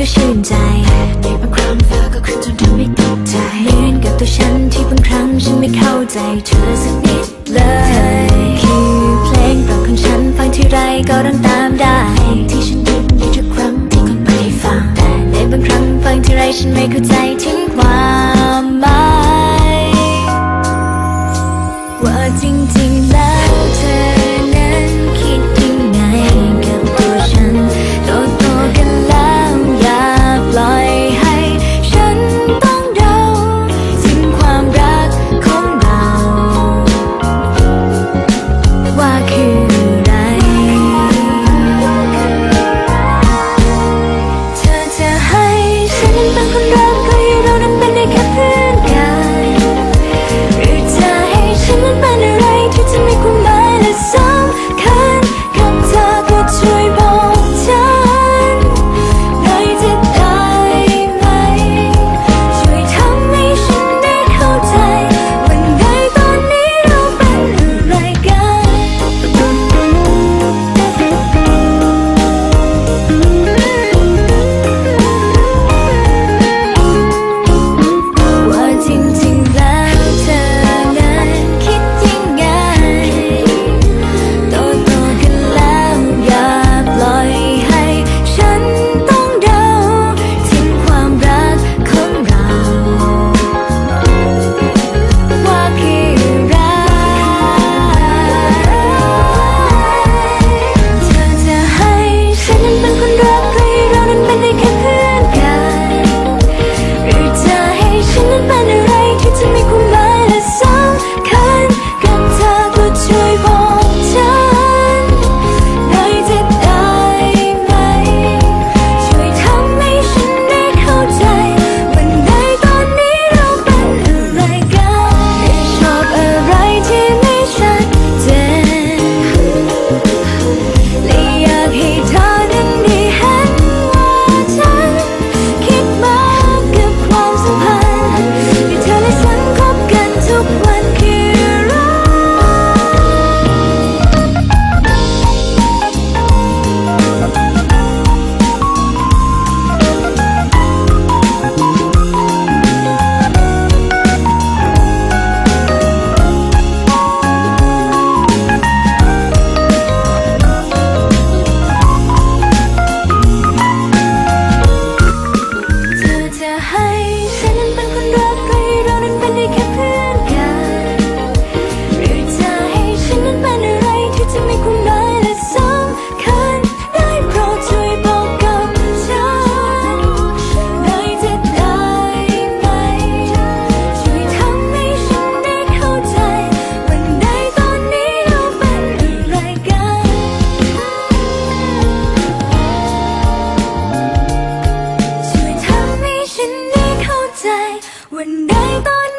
ก็ชื่นใจในบางครั้งเธอก็คิดจนทำให้ตกใจเหมือนกับตัวฉันที่บางครั้งฉันไม่เข้าใจเธอสักนิดเลยคือเพลงรักของฉันฟังที่ไรก็ร้องตามได้ที่ฉันยินในทุกครั้งที่คนไม่ได้ฟังแต่ในบางครั้งฟังที่ไรฉันไม่เข้าใจถึงความหมายว่าจริง Antonio.